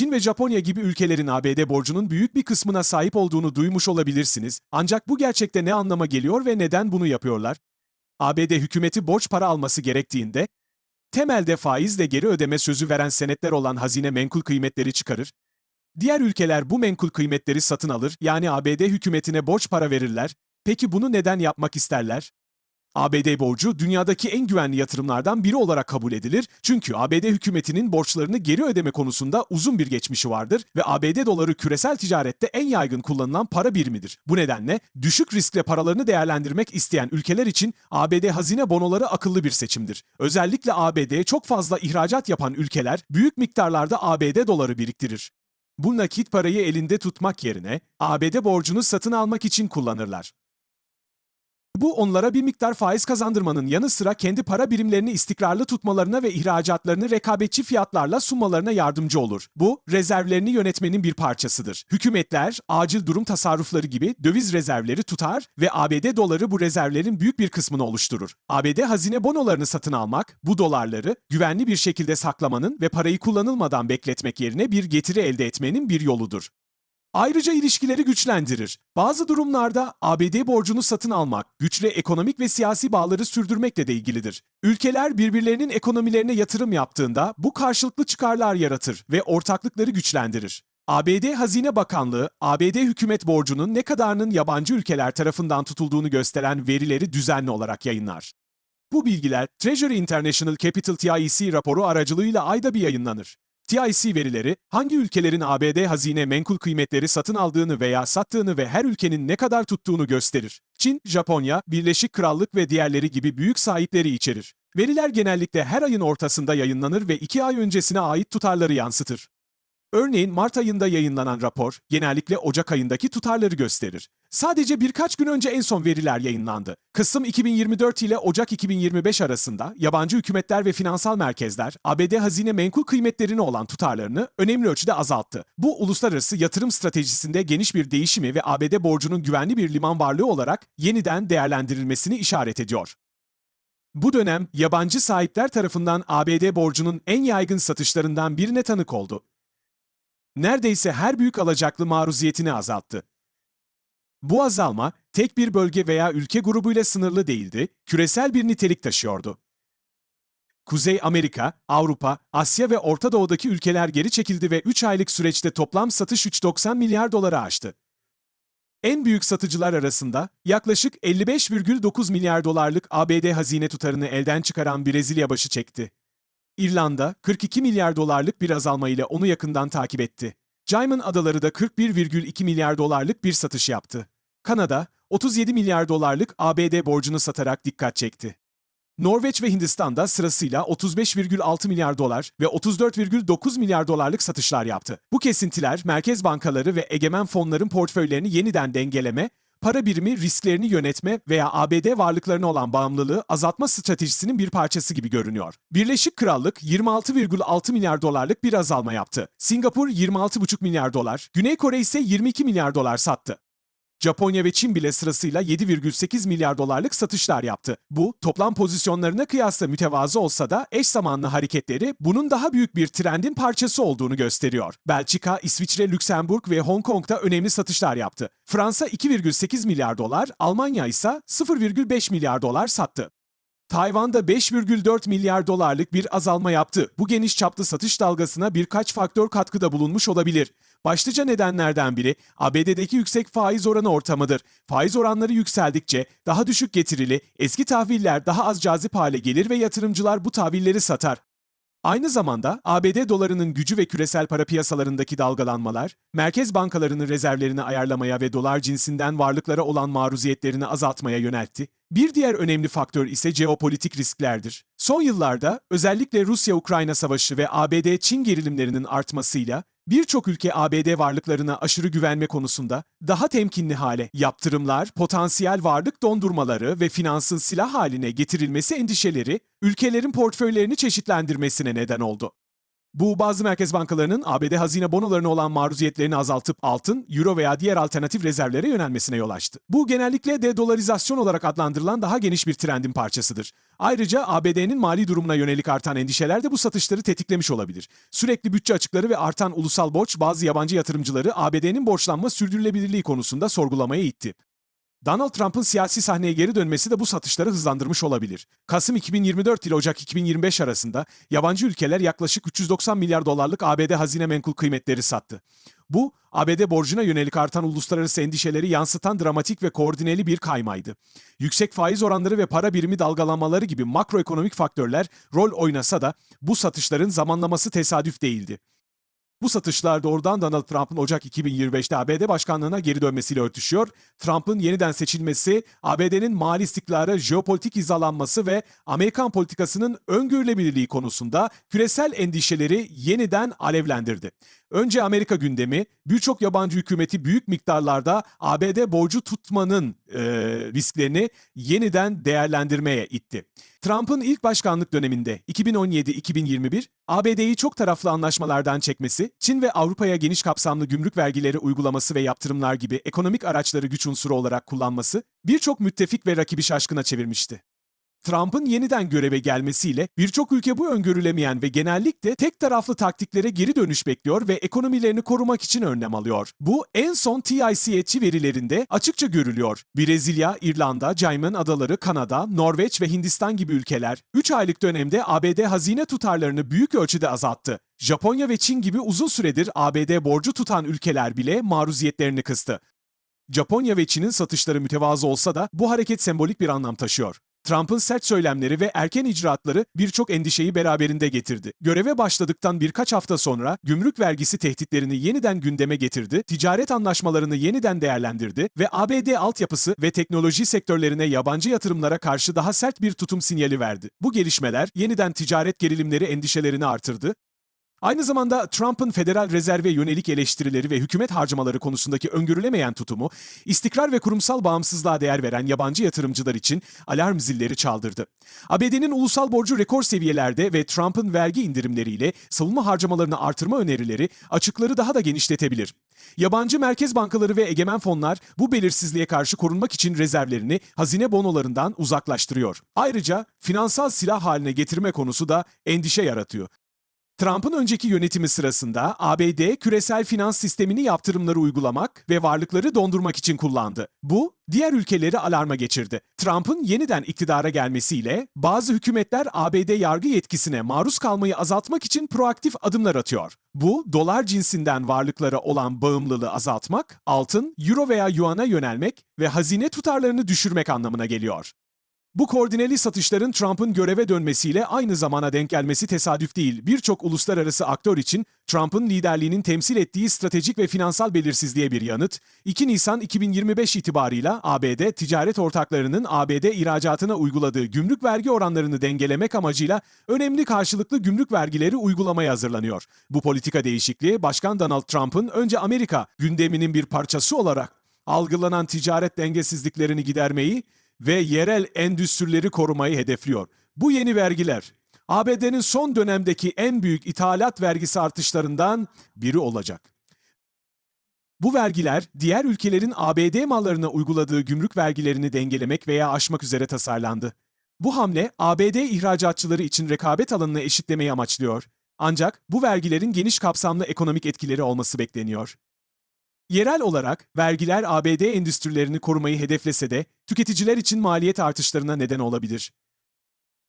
Çin ve Japonya gibi ülkelerin ABD borcunun büyük bir kısmına sahip olduğunu duymuş olabilirsiniz. Ancak bu gerçekte ne anlama geliyor ve neden bunu yapıyorlar? ABD hükümeti borç para alması gerektiğinde, temelde faizle geri ödeme sözü veren senetler olan hazine menkul kıymetleri çıkarır. Diğer ülkeler bu menkul kıymetleri satın alır, yani ABD hükümetine borç para verirler. Peki bunu neden yapmak isterler? ABD borcu dünyadaki en güvenli yatırımlardan biri olarak kabul edilir. Çünkü ABD hükümetinin borçlarını geri ödeme konusunda uzun bir geçmişi vardır ve ABD doları küresel ticarette en yaygın kullanılan para birimidir. Bu nedenle düşük riskle paralarını değerlendirmek isteyen ülkeler için ABD hazine bonoları akıllı bir seçimdir. Özellikle ABD'ye çok fazla ihracat yapan ülkeler büyük miktarlarda ABD doları biriktirir. Bu nakit parayı elinde tutmak yerine ABD borcunu satın almak için kullanırlar. Bu onlara bir miktar faiz kazandırmanın yanı sıra kendi para birimlerini istikrarlı tutmalarına ve ihracatlarını rekabetçi fiyatlarla sunmalarına yardımcı olur. Bu, rezervlerini yönetmenin bir parçasıdır. Hükümetler, acil durum tasarrufları gibi döviz rezervleri tutar ve ABD doları bu rezervlerin büyük bir kısmını oluşturur. ABD hazine bonolarını satın almak, bu dolarları güvenli bir şekilde saklamanın ve parayı kullanılmadan bekletmek yerine bir getiri elde etmenin bir yoludur. Ayrıca ilişkileri güçlendirir. Bazı durumlarda ABD borcunu satın almak, güçlü ekonomik ve siyasi bağları sürdürmekle de ilgilidir. Ülkeler birbirlerinin ekonomilerine yatırım yaptığında bu karşılıklı çıkarlar yaratır ve ortaklıkları güçlendirir. ABD Hazine Bakanlığı, ABD hükümet borcunun ne kadarının yabancı ülkeler tarafından tutulduğunu gösteren verileri düzenli olarak yayınlar. Bu bilgiler Treasury International Capital TIC raporu aracılığıyla ayda bir yayınlanır. TIC verileri, hangi ülkelerin ABD hazine menkul kıymetleri satın aldığını veya sattığını ve her ülkenin ne kadar tuttuğunu gösterir. Çin, Japonya, Birleşik Krallık ve diğerleri gibi büyük sahipleri içerir. Veriler genellikle her ayın ortasında yayınlanır ve iki ay öncesine ait tutarları yansıtır. Örneğin Mart ayında yayınlanan rapor genellikle Ocak ayındaki tutarları gösterir. Sadece birkaç gün önce en son veriler yayınlandı. Kasım 2024 ile Ocak 2025 arasında yabancı hükümetler ve finansal merkezler ABD hazine menkul kıymetlerine olan tutarlarını önemli ölçüde azalttı. Bu uluslararası yatırım stratejisinde geniş bir değişimi ve ABD borcunun güvenli bir liman varlığı olarak yeniden değerlendirilmesini işaret ediyor. Bu dönem yabancı sahipler tarafından ABD borcunun en yaygın satışlarından birine tanık oldu neredeyse her büyük alacaklı maruziyetini azalttı. Bu azalma tek bir bölge veya ülke grubuyla sınırlı değildi, küresel bir nitelik taşıyordu. Kuzey Amerika, Avrupa, Asya ve Orta Doğu'daki ülkeler geri çekildi ve 3 aylık süreçte toplam satış 390 milyar dolara aştı. En büyük satıcılar arasında yaklaşık 55,9 milyar dolarlık ABD hazine tutarını elden çıkaran Brezilya başı çekti. İrlanda 42 milyar dolarlık bir azalma ile onu yakından takip etti. Cayman Adaları da 41,2 milyar dolarlık bir satış yaptı. Kanada 37 milyar dolarlık ABD borcunu satarak dikkat çekti. Norveç ve Hindistan'da sırasıyla 35,6 milyar dolar ve 34,9 milyar dolarlık satışlar yaptı. Bu kesintiler merkez bankaları ve egemen fonların portföylerini yeniden dengeleme para birimi risklerini yönetme veya ABD varlıklarına olan bağımlılığı azaltma stratejisinin bir parçası gibi görünüyor. Birleşik Krallık 26,6 milyar dolarlık bir azalma yaptı. Singapur 26,5 milyar dolar, Güney Kore ise 22 milyar dolar sattı. Japonya ve Çin bile sırasıyla 7,8 milyar dolarlık satışlar yaptı. Bu, toplam pozisyonlarına kıyasla mütevazı olsa da eş zamanlı hareketleri bunun daha büyük bir trendin parçası olduğunu gösteriyor. Belçika, İsviçre, Lüksemburg ve Hong Kong'da önemli satışlar yaptı. Fransa 2,8 milyar dolar, Almanya ise 0,5 milyar dolar sattı. Tayvan'da 5,4 milyar dolarlık bir azalma yaptı. Bu geniş çaplı satış dalgasına birkaç faktör katkıda bulunmuş olabilir. Başlıca nedenlerden biri ABD'deki yüksek faiz oranı ortamıdır. Faiz oranları yükseldikçe daha düşük getirili, eski tahviller daha az cazip hale gelir ve yatırımcılar bu tahvilleri satar. Aynı zamanda ABD dolarının gücü ve küresel para piyasalarındaki dalgalanmalar, merkez bankalarının rezervlerini ayarlamaya ve dolar cinsinden varlıklara olan maruziyetlerini azaltmaya yöneltti. Bir diğer önemli faktör ise jeopolitik risklerdir. Son yıllarda özellikle Rusya-Ukrayna savaşı ve ABD-Çin gerilimlerinin artmasıyla birçok ülke ABD varlıklarına aşırı güvenme konusunda daha temkinli hale yaptırımlar, potansiyel varlık dondurmaları ve finansın silah haline getirilmesi endişeleri ülkelerin portföylerini çeşitlendirmesine neden oldu. Bu bazı merkez bankalarının ABD hazine bonolarına olan maruziyetlerini azaltıp altın, euro veya diğer alternatif rezervlere yönelmesine yol açtı. Bu genellikle de-dolarizasyon olarak adlandırılan daha geniş bir trendin parçasıdır. Ayrıca ABD'nin mali durumuna yönelik artan endişeler de bu satışları tetiklemiş olabilir. Sürekli bütçe açıkları ve artan ulusal borç bazı yabancı yatırımcıları ABD'nin borçlanma sürdürülebilirliği konusunda sorgulamaya itti. Donald Trump'ın siyasi sahneye geri dönmesi de bu satışları hızlandırmış olabilir. Kasım 2024 ile Ocak 2025 arasında yabancı ülkeler yaklaşık 390 milyar dolarlık ABD hazine menkul kıymetleri sattı. Bu, ABD borcuna yönelik artan uluslararası endişeleri yansıtan dramatik ve koordineli bir kaymaydı. Yüksek faiz oranları ve para birimi dalgalanmaları gibi makroekonomik faktörler rol oynasa da bu satışların zamanlaması tesadüf değildi. Bu satışlar doğrudan Donald Trump'ın Ocak 2025'te ABD başkanlığına geri dönmesiyle örtüşüyor. Trump'ın yeniden seçilmesi, ABD'nin mali istikrarı, jeopolitik hizalanması ve Amerikan politikasının öngörülebilirliği konusunda küresel endişeleri yeniden alevlendirdi. Önce Amerika gündemi, birçok yabancı hükümeti büyük miktarlarda ABD borcu tutmanın e, risklerini yeniden değerlendirmeye itti. Trump'ın ilk başkanlık döneminde 2017-2021 ABD'yi çok taraflı anlaşmalardan çekmesi, Çin ve Avrupa'ya geniş kapsamlı gümrük vergileri uygulaması ve yaptırımlar gibi ekonomik araçları güç unsuru olarak kullanması birçok müttefik ve rakibi şaşkına çevirmişti. Trump'ın yeniden göreve gelmesiyle birçok ülke bu öngörülemeyen ve genellikle tek taraflı taktiklere geri dönüş bekliyor ve ekonomilerini korumak için önlem alıyor. Bu en son TICH'i verilerinde açıkça görülüyor. Brezilya, İrlanda, Cayman Adaları, Kanada, Norveç ve Hindistan gibi ülkeler 3 aylık dönemde ABD hazine tutarlarını büyük ölçüde azalttı. Japonya ve Çin gibi uzun süredir ABD borcu tutan ülkeler bile maruziyetlerini kıstı. Japonya ve Çin'in satışları mütevazı olsa da bu hareket sembolik bir anlam taşıyor. Trump'ın sert söylemleri ve erken icraatları birçok endişeyi beraberinde getirdi. Göreve başladıktan birkaç hafta sonra gümrük vergisi tehditlerini yeniden gündeme getirdi, ticaret anlaşmalarını yeniden değerlendirdi ve ABD altyapısı ve teknoloji sektörlerine yabancı yatırımlara karşı daha sert bir tutum sinyali verdi. Bu gelişmeler yeniden ticaret gerilimleri endişelerini artırdı Aynı zamanda Trump'ın Federal Rezerve yönelik eleştirileri ve hükümet harcamaları konusundaki öngörülemeyen tutumu, istikrar ve kurumsal bağımsızlığa değer veren yabancı yatırımcılar için alarm zilleri çaldırdı. ABD'nin ulusal borcu rekor seviyelerde ve Trump'ın vergi indirimleriyle savunma harcamalarını artırma önerileri açıkları daha da genişletebilir. Yabancı merkez bankaları ve egemen fonlar bu belirsizliğe karşı korunmak için rezervlerini hazine bonolarından uzaklaştırıyor. Ayrıca finansal silah haline getirme konusu da endişe yaratıyor. Trump'ın önceki yönetimi sırasında ABD küresel finans sistemini yaptırımları uygulamak ve varlıkları dondurmak için kullandı. Bu, diğer ülkeleri alarma geçirdi. Trump'ın yeniden iktidara gelmesiyle bazı hükümetler ABD yargı yetkisine maruz kalmayı azaltmak için proaktif adımlar atıyor. Bu, dolar cinsinden varlıklara olan bağımlılığı azaltmak, altın, euro veya yuana yönelmek ve hazine tutarlarını düşürmek anlamına geliyor. Bu koordineli satışların Trump'ın göreve dönmesiyle aynı zamana denk gelmesi tesadüf değil. Birçok uluslararası aktör için Trump'ın liderliğinin temsil ettiği stratejik ve finansal belirsizliğe bir yanıt, 2 Nisan 2025 itibarıyla ABD ticaret ortaklarının ABD ihracatına uyguladığı gümrük vergi oranlarını dengelemek amacıyla önemli karşılıklı gümrük vergileri uygulamaya hazırlanıyor. Bu politika değişikliği Başkan Donald Trump'ın önce Amerika gündeminin bir parçası olarak algılanan ticaret dengesizliklerini gidermeyi ve yerel endüstrileri korumayı hedefliyor. Bu yeni vergiler ABD'nin son dönemdeki en büyük ithalat vergisi artışlarından biri olacak. Bu vergiler diğer ülkelerin ABD mallarına uyguladığı gümrük vergilerini dengelemek veya aşmak üzere tasarlandı. Bu hamle ABD ihracatçıları için rekabet alanını eşitlemeyi amaçlıyor. Ancak bu vergilerin geniş kapsamlı ekonomik etkileri olması bekleniyor. Yerel olarak vergiler ABD endüstrilerini korumayı hedeflese de tüketiciler için maliyet artışlarına neden olabilir.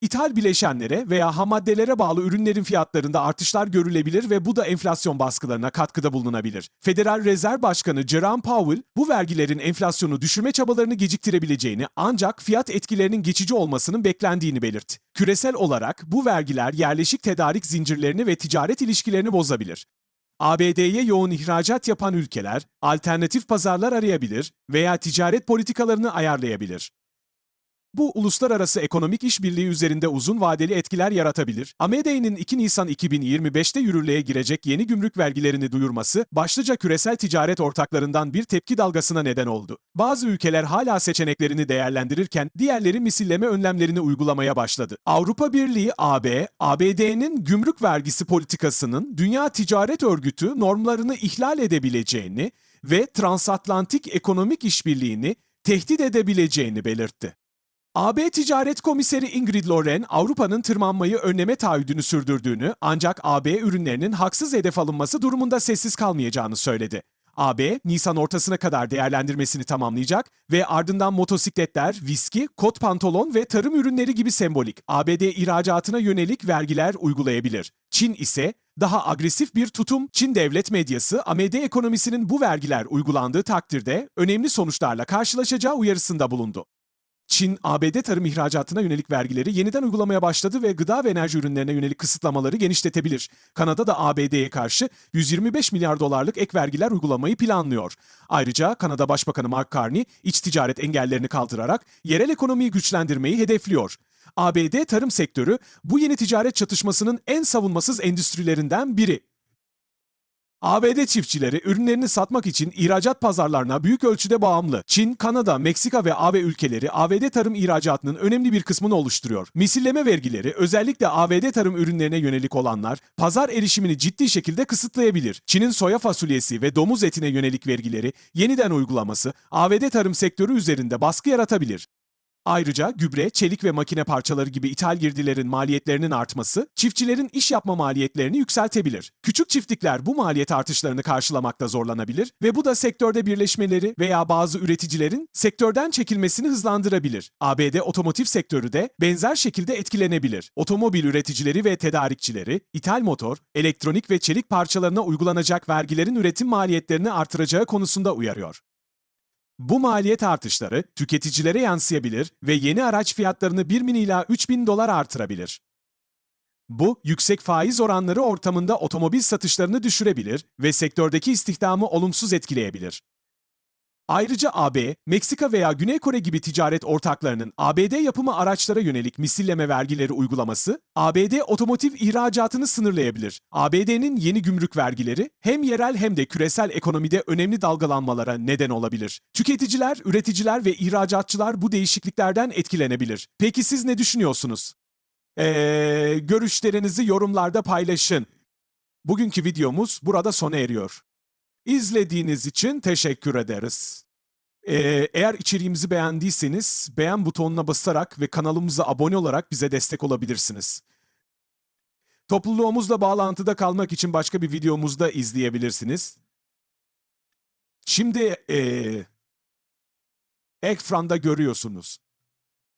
İthal bileşenlere veya ham maddelere bağlı ürünlerin fiyatlarında artışlar görülebilir ve bu da enflasyon baskılarına katkıda bulunabilir. Federal Rezerv Başkanı Jerome Powell bu vergilerin enflasyonu düşürme çabalarını geciktirebileceğini ancak fiyat etkilerinin geçici olmasının beklendiğini belirtti. Küresel olarak bu vergiler yerleşik tedarik zincirlerini ve ticaret ilişkilerini bozabilir. ABD'ye yoğun ihracat yapan ülkeler alternatif pazarlar arayabilir veya ticaret politikalarını ayarlayabilir. Bu uluslararası ekonomik işbirliği üzerinde uzun vadeli etkiler yaratabilir. AMD'nin 2 Nisan 2025'te yürürlüğe girecek yeni gümrük vergilerini duyurması, başlıca küresel ticaret ortaklarından bir tepki dalgasına neden oldu. Bazı ülkeler hala seçeneklerini değerlendirirken diğerleri misilleme önlemlerini uygulamaya başladı. Avrupa Birliği AB, ABD'nin gümrük vergisi politikasının Dünya Ticaret Örgütü normlarını ihlal edebileceğini ve transatlantik ekonomik işbirliğini tehdit edebileceğini belirtti. AB Ticaret Komiseri Ingrid Loren, Avrupa'nın tırmanmayı önleme taahhüdünü sürdürdüğünü ancak AB ürünlerinin haksız hedef alınması durumunda sessiz kalmayacağını söyledi. AB, Nisan ortasına kadar değerlendirmesini tamamlayacak ve ardından motosikletler, viski, kot pantolon ve tarım ürünleri gibi sembolik ABD ihracatına yönelik vergiler uygulayabilir. Çin ise daha agresif bir tutum, Çin devlet medyası ABD ekonomisinin bu vergiler uygulandığı takdirde önemli sonuçlarla karşılaşacağı uyarısında bulundu. Çin, ABD tarım ihracatına yönelik vergileri yeniden uygulamaya başladı ve gıda ve enerji ürünlerine yönelik kısıtlamaları genişletebilir. Kanada da ABD'ye karşı 125 milyar dolarlık ek vergiler uygulamayı planlıyor. Ayrıca Kanada Başbakanı Mark Carney iç ticaret engellerini kaldırarak yerel ekonomiyi güçlendirmeyi hedefliyor. ABD tarım sektörü bu yeni ticaret çatışmasının en savunmasız endüstrilerinden biri. ABD çiftçileri ürünlerini satmak için ihracat pazarlarına büyük ölçüde bağımlı. Çin, Kanada, Meksika ve AB ülkeleri ABD tarım ihracatının önemli bir kısmını oluşturuyor. Misilleme vergileri özellikle ABD tarım ürünlerine yönelik olanlar pazar erişimini ciddi şekilde kısıtlayabilir. Çin'in soya fasulyesi ve domuz etine yönelik vergileri yeniden uygulaması ABD tarım sektörü üzerinde baskı yaratabilir. Ayrıca gübre, çelik ve makine parçaları gibi ithal girdilerin maliyetlerinin artması, çiftçilerin iş yapma maliyetlerini yükseltebilir. Küçük çiftlikler bu maliyet artışlarını karşılamakta zorlanabilir ve bu da sektörde birleşmeleri veya bazı üreticilerin sektörden çekilmesini hızlandırabilir. ABD otomotiv sektörü de benzer şekilde etkilenebilir. Otomobil üreticileri ve tedarikçileri, ithal motor, elektronik ve çelik parçalarına uygulanacak vergilerin üretim maliyetlerini artıracağı konusunda uyarıyor. Bu maliyet artışları tüketicilere yansıyabilir ve yeni araç fiyatlarını 1 bin ila 3 bin dolar artırabilir. Bu, yüksek faiz oranları ortamında otomobil satışlarını düşürebilir ve sektördeki istihdamı olumsuz etkileyebilir. Ayrıca AB, Meksika veya Güney Kore gibi ticaret ortaklarının ABD yapımı araçlara yönelik misilleme vergileri uygulaması, ABD otomotiv ihracatını sınırlayabilir. ABD'nin yeni gümrük vergileri hem yerel hem de küresel ekonomide önemli dalgalanmalara neden olabilir. Tüketiciler, üreticiler ve ihracatçılar bu değişikliklerden etkilenebilir. Peki siz ne düşünüyorsunuz? Ee, görüşlerinizi yorumlarda paylaşın. Bugünkü videomuz burada sona eriyor. İzlediğiniz için teşekkür ederiz. Ee, eğer içeriğimizi beğendiyseniz beğen butonuna basarak ve kanalımıza abone olarak bize destek olabilirsiniz. Topluluğumuzla bağlantıda kalmak için başka bir videomuzda izleyebilirsiniz. Şimdi ee, ekranda görüyorsunuz.